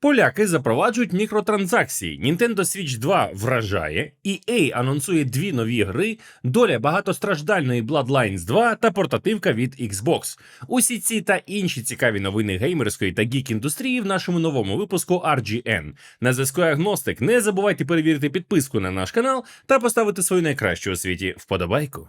Поляки запроваджують мікротранзакції. Nintendo Switch 2 вражає, EA анонсує дві нові гри, доля багатостраждальної Bloodlines 2 та портативка від Xbox. Усі ці та інші цікаві новини геймерської та гік індустрії в нашому новому випуску RGN. На зв'язку Агностик. Не забувайте перевірити підписку на наш канал та поставити свою найкращу у світі вподобайку.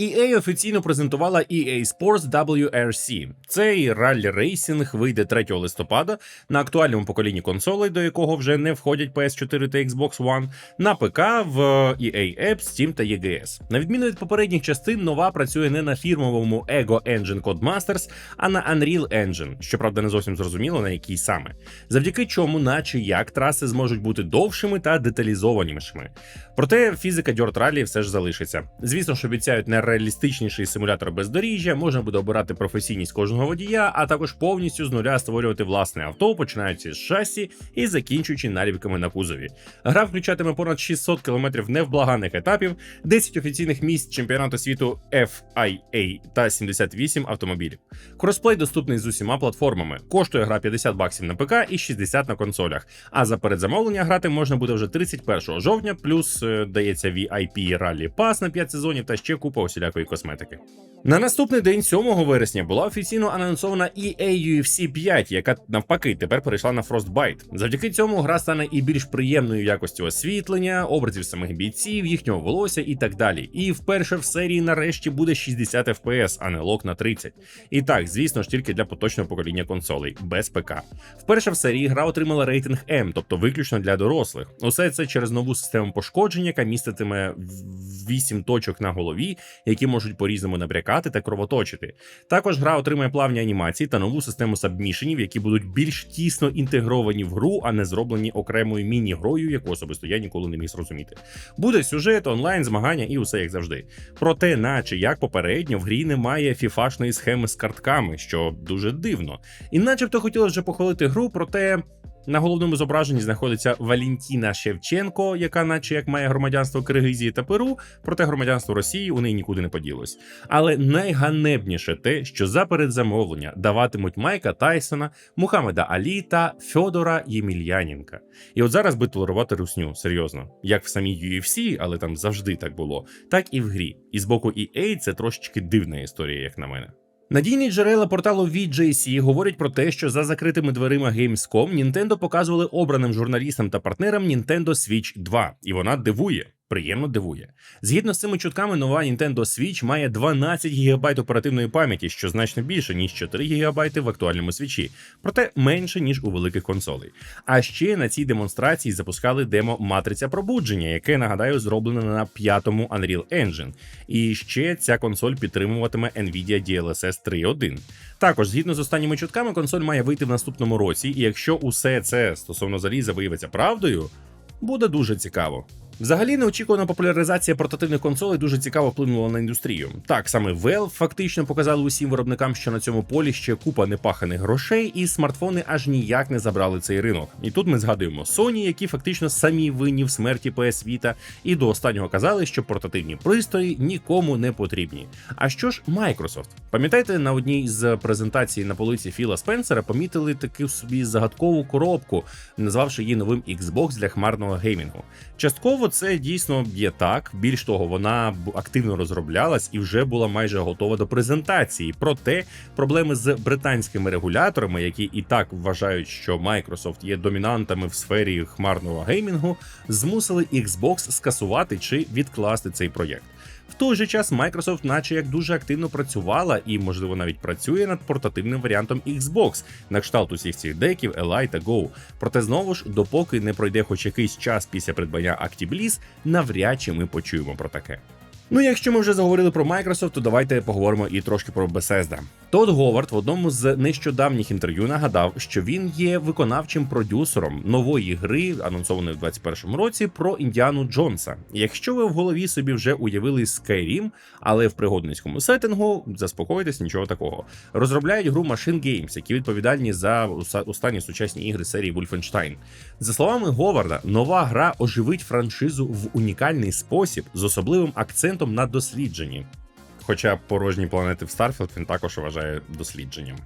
EA офіційно презентувала EA Sports WRC. Цей раллі рейсінг вийде 3 листопада на актуальному поколінні консолей, до якого вже не входять PS4 та Xbox One, на ПК в EA App, Steam та EGS. На відміну від попередніх частин, нова працює не на фірмовому Ego Engine Codemasters, а на Unreal Engine, щоправда, не зовсім зрозуміло на якій саме. Завдяки чому, наче як траси зможуть бути довшими та деталізованішими. Проте фізика Dirt Rally все ж залишиться. Звісно ж, обіцяють не реалістичніший симулятор бездоріжжя, можна буде обирати професійність кожного водія, а також повністю з нуля створювати власне авто, починаючи з шасі і закінчуючи наліпками на кузові. Гра включатиме понад 600 км невблаганих етапів, 10 офіційних місць чемпіонату світу FIA та 78 автомобілів. Кросплей доступний з усіма платформами. Коштує гра 50 баксів на ПК і 60 на консолях. А за передзамовлення грати можна буде вже 31 жовтня, плюс е, дається VIP Rally Pass на 5 сезонів та ще купа усілякої косметики. На наступний день, 7 вересня, була офіційно анонсована EA UFC 5, яка навпаки тепер перейшла на Frostbite. Завдяки цьому гра стане і більш приємною якості освітлення, образів самих бійців, їхнього волосся і так далі. І вперше в серії нарешті буде 60 FPS, а не лок на 30. І так, звісно ж, тільки для поточного покоління консолей, без ПК. Вперше в серії гра отримала рейтинг М, тобто виключно для дорослих. Усе це через нову систему пошкодження, яка міститиме 8 точок на голові, які можуть по-різному набрякати та кровоточити. Також гра отримає плавні анімації та нову систему сабмішенів, які будуть більш тісно інтегровані в гру, а не зроблені окремою міні-грою, яку особисто я ніколи не міг зрозуміти. Буде сюжет, онлайн, змагання і усе як завжди. Проте, наче як попередньо, в грі немає фіфашної схеми з картками, що дуже дивно. І начебто хотілося вже похвалити гру, проте. На головному зображенні знаходиться Валентіна Шевченко, яка, наче як має громадянство Киргизії та Перу, проте громадянство Росії у неї нікуди не поділось. Але найганебніше те, що за передзамовлення даватимуть Майка Тайсона, Мухаммеда Алі та Фьодора Ємельяненка. І от зараз би толерувати русню, серйозно, як в самій UFC, але там завжди так було, так і в грі. І з боку EA це трошечки дивна історія, як на мене. Надійні джерела порталу VJC говорять про те, що за закритими дверима Gamescom Nintendo показували обраним журналістам та партнерам Nintendo Switch 2, і вона дивує. Приємно дивує. Згідно з цими чутками, нова Nintendo Switch має 12 ГБ оперативної пам'яті, що значно більше, ніж 4 ГБ в актуальному свічі, проте менше, ніж у великих консолей. А ще на цій демонстрації запускали демо Матриця пробудження, яке, нагадаю, зроблене на п'ятому Unreal Engine. І ще ця консоль підтримуватиме Nvidia DLSS 3.1. Також, згідно з останніми чутками, консоль має вийти в наступному році, і якщо усе це стосовно заліза виявиться правдою, буде дуже цікаво. Взагалі, неочікувана популяризація портативних консолей дуже цікаво вплинула на індустрію. Так саме Valve фактично показали усім виробникам, що на цьому полі ще купа непаханих грошей, і смартфони аж ніяк не забрали цей ринок. І тут ми згадуємо Sony, які фактично самі винні в смерті PS Vita, і до останнього казали, що портативні пристрої нікому не потрібні. А що ж Microsoft? Пам'ятаєте, на одній з презентацій на полиці Філа Спенсера помітили таку собі загадкову коробку, назвавши її новим Xbox для хмарного геймінгу. Частково це дійсно є так. Більш того, вона активно розроблялась і вже була майже готова до презентації. Проте проблеми з британськими регуляторами, які і так вважають, що Microsoft є домінантами в сфері хмарного геймінгу, змусили Xbox скасувати чи відкласти цей проєкт. Той же час Microsoft, наче як дуже активно працювала і, можливо, навіть працює над портативним варіантом Xbox на кшталт усіх цих деків, Eli та Go. Проте знову ж, допоки не пройде хоч якийсь час після придбання Actibliss, навряд чи ми почуємо про таке. Ну, якщо ми вже заговорили про Microsoft, то давайте поговоримо і трошки про Bethesda. Тодд Говард в одному з нещодавніх інтерв'ю нагадав, що він є виконавчим продюсером нової гри, анонсованої в 2021 році, про Індіану Джонса. Якщо ви в голові собі вже уявили Skyrim, але в пригодницькому сеттингу, заспокойтесь, нічого такого. Розробляють гру Machine Games, які відповідальні за останні сучасні ігри серії Wolfenstein. За словами Говарда, нова гра оживить франшизу в унікальний спосіб з особливим акцентом на дослідженні. Хоча порожні планети в Starfield він також вважає дослідженням.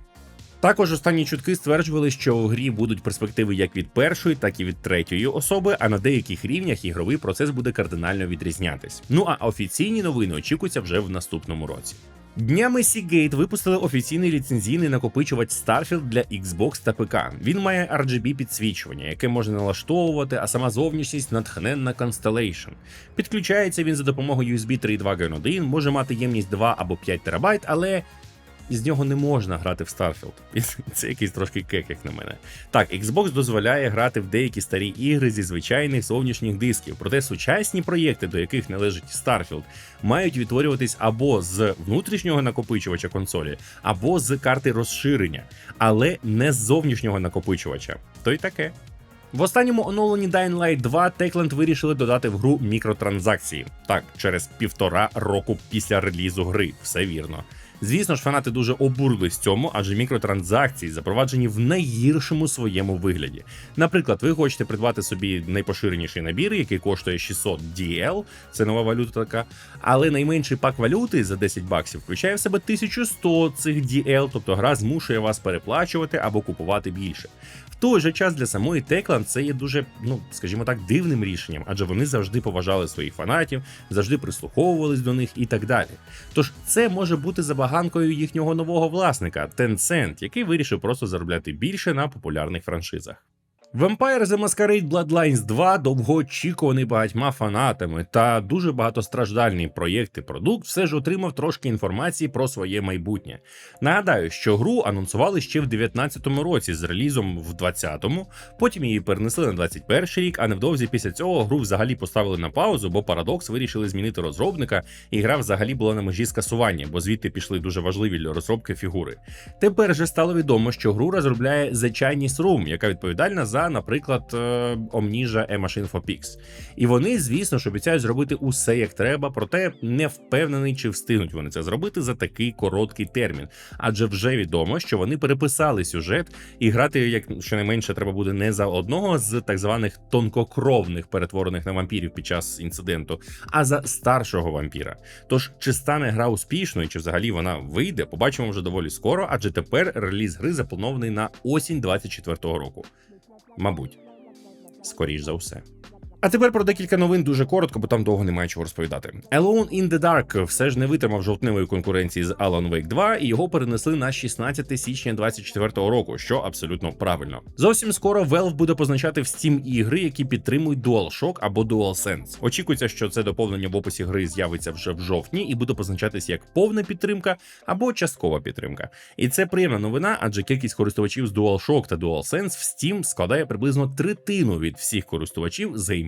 Також останні чутки стверджували, що у грі будуть перспективи як від першої, так і від третьої особи, а на деяких рівнях ігровий процес буде кардинально відрізнятись. Ну а офіційні новини очікуються вже в наступному році. Днями Seagate випустили офіційний ліцензійний накопичувач Starfield для Xbox та ПК. Він має RGB підсвічування, яке можна налаштовувати, а сама зовнішність натхненна Constellation. Підключається він за допомогою USB 3.2 Gen 1, може мати ємність 2 або 5 терабайт, але з нього не можна грати в Starfield. Це якийсь трошки кек, як на мене. Так, Xbox дозволяє грати в деякі старі ігри зі звичайних зовнішніх дисків, проте сучасні проєкти, до яких належить Starfield, мають відтворюватись або з внутрішнього накопичувача консолі, або з карти розширення, але не з зовнішнього накопичувача. То й таке. В останньому оновленні Dying Light 2 Techland вирішили додати в гру мікротранзакції. Так, через півтора року після релізу гри, все вірно. Звісно ж, фанати дуже обурились цьому, адже мікротранзакції запроваджені в найгіршому своєму вигляді. Наприклад, ви хочете придбати собі найпоширеніший набір, який коштує 600 DL, це нова валюта така. Але найменший пак валюти за 10 баксів включає в себе 1100 цих DL, тобто гра змушує вас переплачувати або купувати більше. В той же час для самої Techland це є дуже, ну скажімо так, дивним рішенням, адже вони завжди поважали своїх фанатів, завжди прислуховувались до них і так далі. Тож це може бути забаганкою їхнього нового власника Tencent, який вирішив просто заробляти більше на популярних франшизах. Vampire The Masquerade Bloodlines 2 довгоочікуваний багатьма фанатами та дуже багатостраждальний проєкт і продукт все ж отримав трошки інформації про своє майбутнє. Нагадаю, що гру анонсували ще в 19-му році з релізом в 20-му, потім її перенесли на 21 рік, а невдовзі після цього гру взагалі поставили на паузу, бо Paradox вирішили змінити розробника, і гра взагалі була на межі скасування, бо звідти пішли дуже важливі для розробки фігури. Тепер же стало відомо, що гру розробляє The Chinese Room, яка відповідальна за, наприклад, е, Omnija E-Machine for Pix. І вони, звісно ж, обіцяють зробити усе як треба, проте не впевнений, чи встигнуть вони це зробити за такий короткий термін. Адже вже відомо, що вони переписали сюжет, і грати, як щонайменше, треба буде не за одного з так званих тонкокровних перетворених на вампірів під час інциденту, а за старшого вампіра. Тож чи стане гра успішною, чи взагалі вона вийде, побачимо вже доволі скоро, адже тепер реліз гри запланований на осінь 24-го року. Мабуть, скоріш за все. А тепер про декілька новин дуже коротко, бо там довго немає чого розповідати. Alone in the Dark все ж не витримав жовтневої конкуренції з Alan Wake 2, і його перенесли на 16 січня 24 року, що абсолютно правильно. Зовсім скоро Valve буде позначати в Steam ігри, які підтримують DualShock або DualSense. Очікується, що це доповнення в описі гри з'явиться вже в жовтні і буде позначатись як повна підтримка або часткова підтримка. І це приємна новина, адже кількість користувачів з DualShock та DualSense в Steam складає приблизно третину від всіх користувачів за